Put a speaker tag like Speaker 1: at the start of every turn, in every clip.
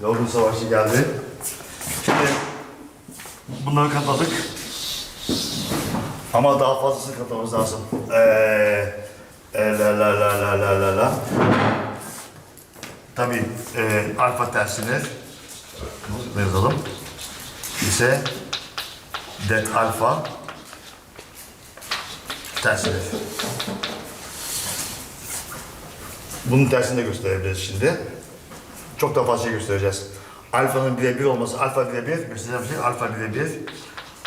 Speaker 1: Yorgun Savaşçı geldi. Şimdi bunları katladık. Ama daha fazlasını katlamamız lazım. Ee, e, la la la la la la la. Tabii e, alfa tersini yazalım. ise det alfa tersidir. Bunun tersini de gösterebiliriz şimdi. Çok daha fazla şey göstereceğiz. Alfanın birebir olması, alfa birebir, bir şey, alfa birebir.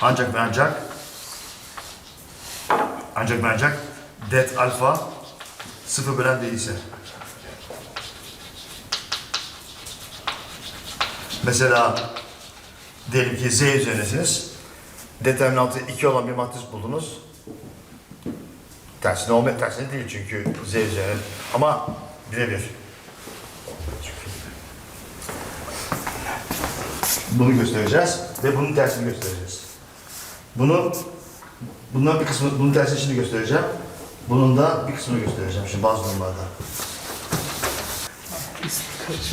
Speaker 1: Ancak ve ancak, ancak ve ancak det alfa sıfır bölen değilse. Mesela diyelim ki z üzerinesiniz. Determinantı 2 olan bir matris buldunuz. Tersine olmuyor, tersine değil çünkü z üzerine. Ama birebir. Bunu göstereceğiz ve bunun tersini göstereceğiz. Bunu, bundan bir kısmı, bunun tersini şimdi göstereceğim. Bunun da bir kısmını göstereceğim şimdi bazı durumlarda.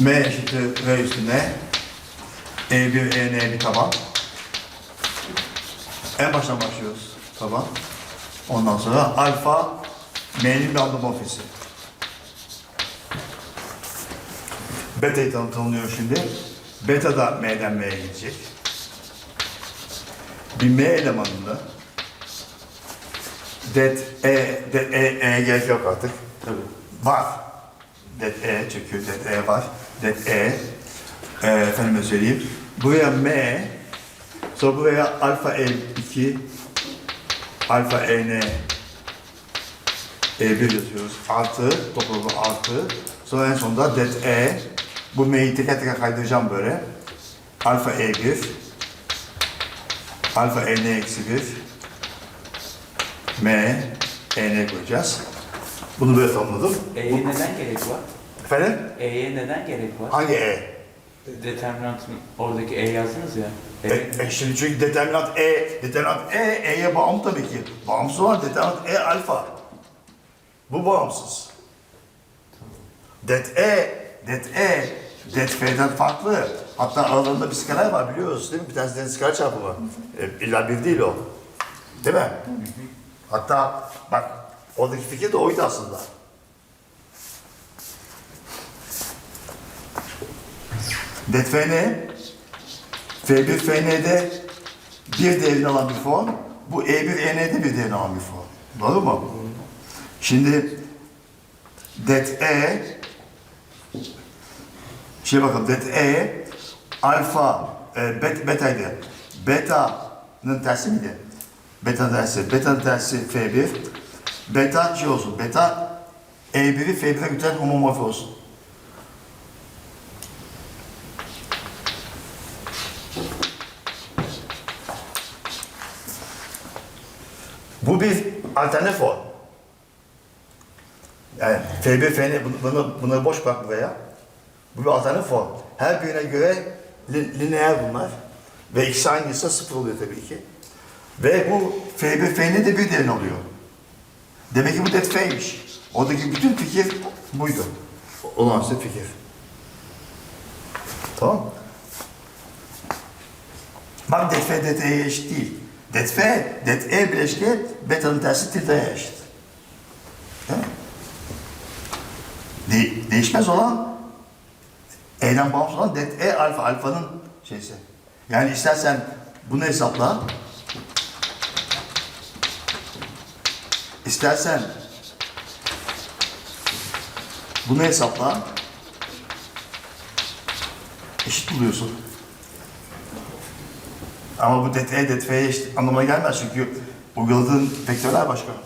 Speaker 1: M eşittir R üstü N. E1, EN bir taban. En baştan başlıyoruz. Taban. Ondan sonra alfa M'nin bir andomorfisi. Beta'yı tanım tanımlıyor şimdi. Beta da M'den M'ye gidecek. Bir M elemanında det E, det E, E gerek yok artık.
Speaker 2: Tabii.
Speaker 1: Var. Det E çünkü det E var. Det E. E efendime söyleyeyim. Buraya M. Sonra buraya alfa E2. Alfa EN. E1 yazıyoruz. Artı. Toplamı artı. Sonra en sonunda det E. Bu M'yi teker teker kaydıracağım böyle. Alfa E1. Alfa EN eksi 1. M. EN koyacağız. Bunu böyle tanımladım.
Speaker 2: E'ye neden gerek var?
Speaker 1: Efendim?
Speaker 2: E'ye neden gerek var?
Speaker 1: Hangi E?
Speaker 2: Determinantın oradaki E yazdınız ya.
Speaker 1: E, e şimdi çünkü determinant E, determinant E, E'ye bağımlı tabii ki. Bağımsız olan determinant E alfa. Bu bağımsız. Det E, det E, det F'den farklı. Hatta aralarında bir skaler var biliyoruz değil mi? Bir tanesi deniz skaler çarpımı. E, illa bir değil o. Değil mi? Hatta bak oradaki fikir de oydu aslında. Det F ne? F1 FN'de bir değerini alan bir form, bu E1 EN'de bir değerini alan bir form. Doğru mu? Şimdi det E şey bakalım det E alfa e, bet, betaydı. Beta'nın tersi miydi? Beta'nın tersi. Beta'nın tersi F1. Beta şey olsun. Beta E1'i F1'e götüren homomorfi olsun. Bu bir alternatif form. Yani F1, FN, bunu, bunları boş bırak buraya. Bu bir alternatif form. Her birine göre li, lineer bunlar. Ve ikisi aynıysa sıfır oluyor tabii ki. Ve bu F1, FN de bir değerini alıyor. Demek ki bu det F'ymiş. Oradaki bütün fikir buydu. Olağanüstü fikir. Tamam mı? Bak det F, det E'ye eşit değil. Det F, det E bileşke beta'nın tersi tilde'ye eşit. Değil mi? De- değişmez olan E'den bağımsız olan det E alfa, alfanın şeysi. Yani istersen bunu hesapla. İstersen bunu hesapla. Eşit buluyorsun. Ama bu det E, det F'ye eşit anlamına gelmez çünkü uyguladığın vektörler başka.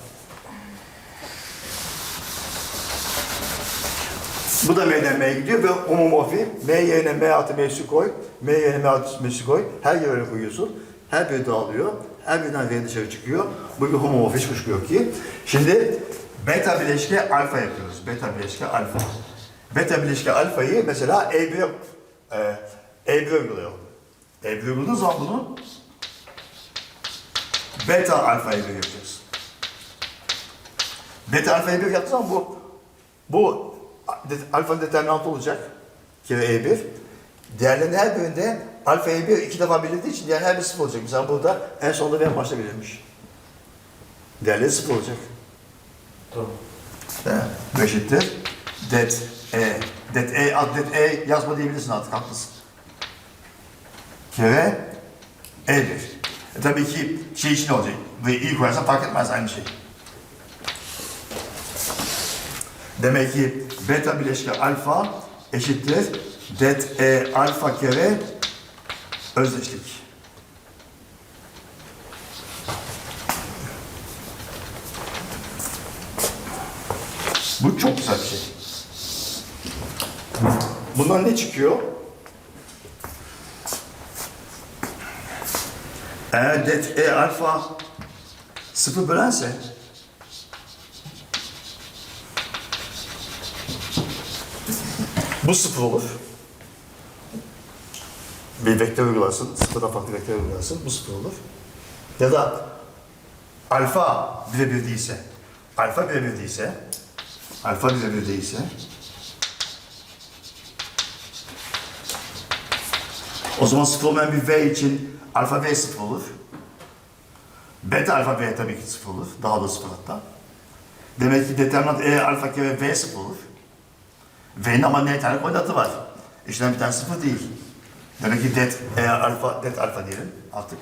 Speaker 1: Bu da M'den M'ye gidiyor ve homomorfi. M yerine M artı M'si koy. M yerine M artı M'si koy. Her yere koyuyorsun. Her biri dağılıyor. Her birinden V dışarı çıkıyor. Bu bir homomorfi kuşku yok ki. Şimdi beta bileşke alfa yapıyoruz. Beta bileşke alfa. Beta bileşke alfayı mesela E1'e e, E1'e uygulayalım. E1'e uyguladığın zaman bunu beta alfa E1 yapacağız. Beta alfa E1 yaptığın zaman bu bu de- alfa determinantı olacak. Kere E1. Diğerlerinin her birinde alfayı bir iki defa belirttiği için diğer her bir sıfır olacak. Mesela burada en sonunda ve en başta belirmiş. Diğerleri sıfır olacak.
Speaker 2: Tamam.
Speaker 1: Bu eşittir. Det E. Det E, det E yazma diyebilirsin artık haklısın. Kere E1. E tabii ki şey için olacak. Ve i koyarsan fark etmez aynı şey. Demek ki beta bileşke alfa eşittir det E alfa kere özdeşlik. Bu çok güzel bir şey. Bundan ne çıkıyor? Eğer det E alfa sıfır bölense bu sıfır olur. Bir vektör uygularsın, sıfırdan farklı vektör uygularsın, bu sıfır olur. Ya da alfa birebir değilse, alfa birebir değilse, alfa birebir değilse, o zaman sıfır olmayan bir v için alfa v sıfır olur. Beta alfa v tabii ki sıfır olur, daha da sıfır hatta. Demek ki determinant e alfa kere v sıfır olur. V'nin ama ne tane koordinatı var. İşte bir tane sıfır değil. Demek ki det e alfa, det alfa diyelim artık.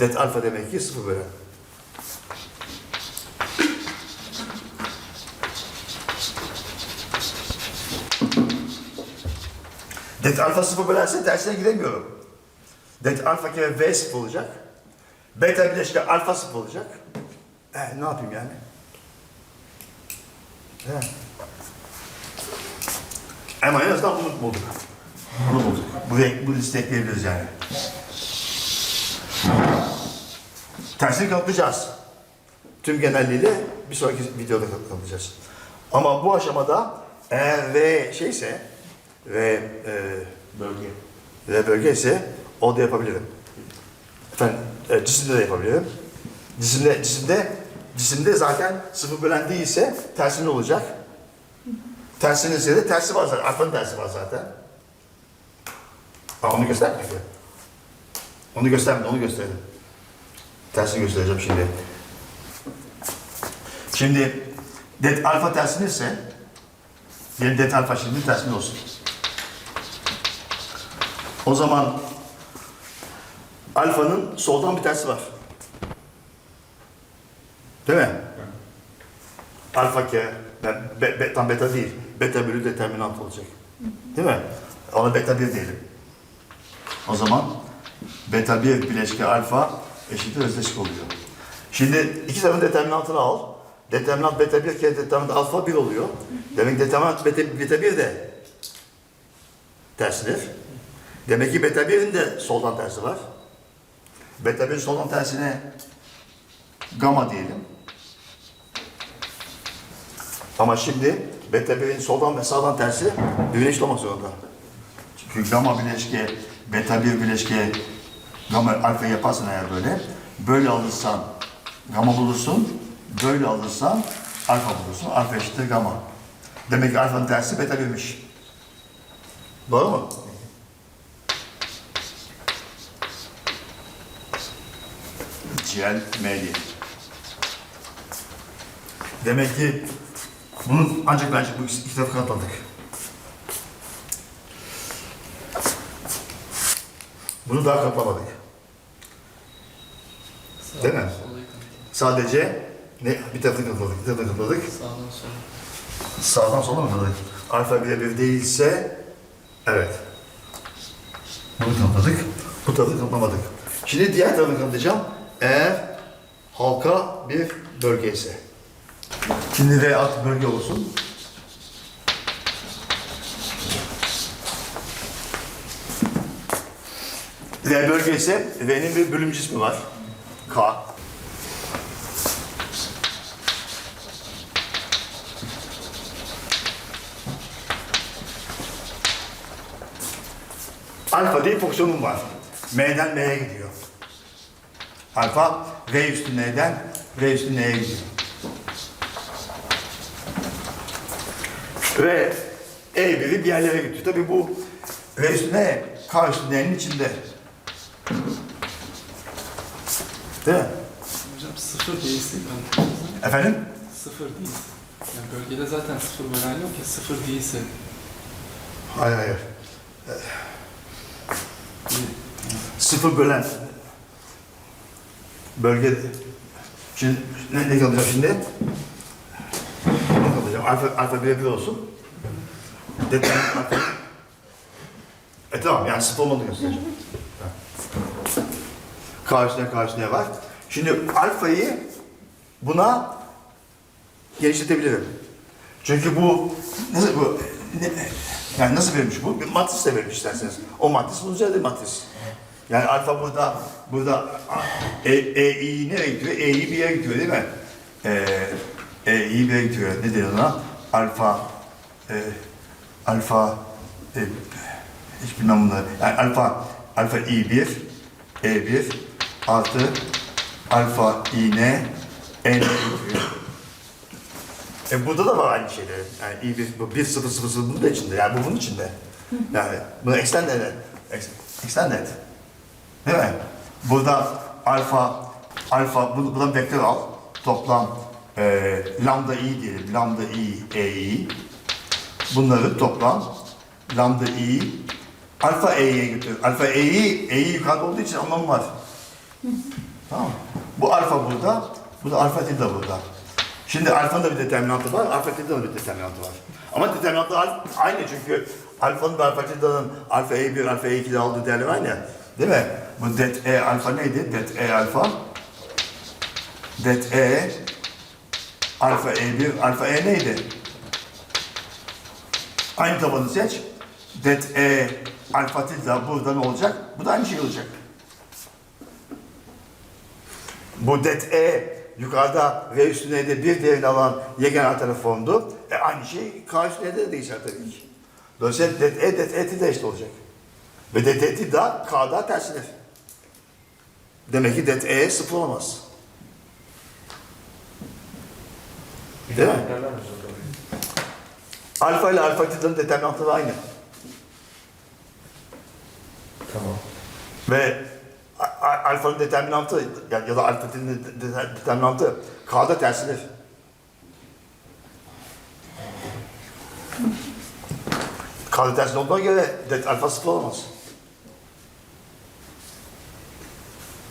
Speaker 1: Det alfa demek ki sıfır böyle. Det alfa sıfır bölerse tersine gidemiyorum. Det alfa kere v sıfır olacak. Beta bileşke alfa sıfır olacak. E, ne yapayım yani? He. Ama en azından bunu bulduk. Bunu bulduk. Bu, bu liste ekleyebiliriz yani. Tersini kanıtlayacağız. Tüm genelliğiyle bir sonraki videoda kanıtlayacağız. Ama bu aşamada eğer V şeyse, V, e,
Speaker 2: Bölge.
Speaker 1: V bölge ise o da yapabilirim. Efendim, e, cisimde de yapabilirim. Cisimde, cisimde, cisimde zaten sıfır bölen değilse tersine olacak. Tersinin ise de tersi var zaten. Alfanın tersi var zaten. Aa, onu göstermedi ki. Onu göstermedi, onu gösterdim. Tersini göstereceğim şimdi. Şimdi det alfa tersini ise diyelim det alfa şimdi tersinde olsun. O zaman alfanın soldan bir tersi var. Değil mi? Alfa ben, be, be, tam beta değil. Beta bölü determinant olacak. Değil mi? Ona beta 1 diyelim. O zaman beta 1 bileşke alfa eşittir özdeşik oluyor. Şimdi iki tarafın determinantını al. Determinant beta 1 kere determinant alfa 1 oluyor. Demek determinant beta, beta 1 de tersidir. Demek ki beta 1'in de soldan tersi var. Beta 1'in soldan tersine gamma diyelim. Ama şimdi beta 1'in soldan ve sağdan tersi olmak zorunda. Çünkü gamma bileşke, beta 1 bileşke, gamma alfa yaparsan eğer böyle, böyle alırsan gamma bulursun, böyle alırsan alfa bulursun. Alfa eşittir gamma. Demek ki alfanın tersi beta 1'miş. Doğru mu? Ciğer meyli. Demek ki bunu ancak bence bu iki tarafı kanıtladık. Bunu daha kanıtlamadık. Değil mi? Sadece ne bir tarafını kanıtladık, bir tarafını kanıtladık.
Speaker 3: Sağdan sola.
Speaker 1: Sağdan sola mı kanıtladık? Alfa birebir değilse evet. Bunu kanıtladık. Bu tarafı kanıtlamadık. Şimdi diğer tarafını kanıtlayacağım. Eğer halka bir bölge ise. Şimdi V alt bölge olsun. V bölge ise V'nin bir bölüm cismi var. K. Alfa diye fonksiyonum var. M'den M'ye gidiyor. Alfa V üstü N'den V üstü N'ye gidiyor. Ve E1'i bir yerlere gidiyor. Tabii bu V üstü N K üstü N'nin içinde. Değil mi?
Speaker 3: Hocam sıfır değilse ben
Speaker 1: Efendim?
Speaker 3: sıfır değilse. Yani bölgede zaten sıfır veren yok ya sıfır değilse.
Speaker 1: Hayır hayır. Sıfır bölen. Bölge. Şimdi ne, ne kalacak şimdi? Ne kalacak? Alfa, alfa bir bir olsun. Determinant alfa. E tamam yani sıfır olmadığını göstereceğim. Karşısına karşısına var. Şimdi alfayı buna genişletebilirim. Çünkü bu nasıl bu ne, yani nasıl verilmiş bu? Bir matris de verilmiş isterseniz. O matris bunun üzerinde matris. Yani alfa burada burada e, e i nereye gidiyor? E i bir yere gidiyor değil mi? E, e i bir yere gidiyor. Ne diyor ona? Alfa e, alfa e, hiç bilmem bunları. Yani alfa alfa i 1 e 1 artı alfa i n gidiyor. E burada da var aynı şeyler. Yani iyi bir, bu 1 0 0 0 bunun da içinde. Yani bu bunun içinde. Yani bunu extend. Ex- Extend et. Değil mi? Burada alfa, alfa, bu- buradan vektör al. Toplam e, lambda i diyelim. Lambda i, e i. Bunları toplam lambda i alfa e'ye götür. Alfa e'yi, e'yi yukarıda olduğu için anlamı var. Tamam? Bu alfa burada, bu da alfa tilde burada. Şimdi alfanın da bir determinantı var, alfa tilde'nin de bir determinantı var. Ama determinantlar aynı çünkü alfanın ve alfa tilde'nin alfa e1, alfa e2'de aldığı değerler aynı. Değil mi? Bu det e alfa neydi? Det e alfa. Det e alfa e1, alfa e neydi? Aynı tabanı seç. Det e alfa tilde burada ne olacak? Bu da aynı şey olacak. Bu det e yukarıda v üstüne de bir değerini alan yegane alternatif formdu. E aynı şey k üstüne de değişer tabii ki. Dolayısıyla det e det e de eşit olacak. Ve det e da k'da tersine. Demek ki det e sıfır olamaz. Değil mi? Alfa ile alfa tilde'nin determinantları aynı.
Speaker 4: Tamam.
Speaker 1: Ve alfanın determinantı ya, ya da alfa determinantı k'da tersidir. K'da tersine olduğuna göre det alfa sıfır olamaz.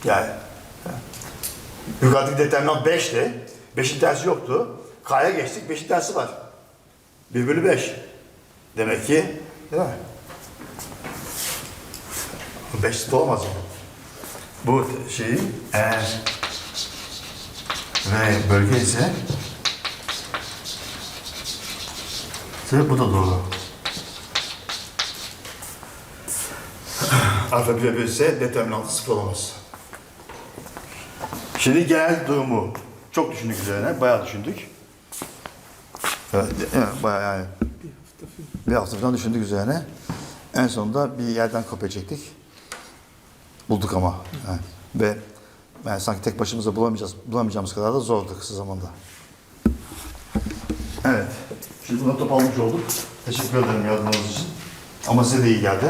Speaker 1: Yani. ha. Yukarıdaki determinant 5'ti. 5'in tersi yoktu. K'ya geçtik. 5'in tersi var. 1 bölü 5. Demek ki değil mi? 5 sıfır olmaz yani. Bu şeyin eğer ve bölge ise bu da doğru. Alfa 1 ise determinantı sıfır olamaz. Şimdi genel durumu çok düşündük üzerine, bayağı düşündük. Evet, evet bayağı yani
Speaker 3: Bir hafta falan.
Speaker 1: bir hafta falan düşündük üzerine. En sonunda bir yerden kopya çektik. Bulduk ama. Yani. Ve yani sanki tek başımıza bulamayacağız, bulamayacağımız kadar da zordu kısa zamanda. Evet. Şimdi buna toparlamış olduk. Teşekkür ederim yardımınız için. Ama size de iyi geldi.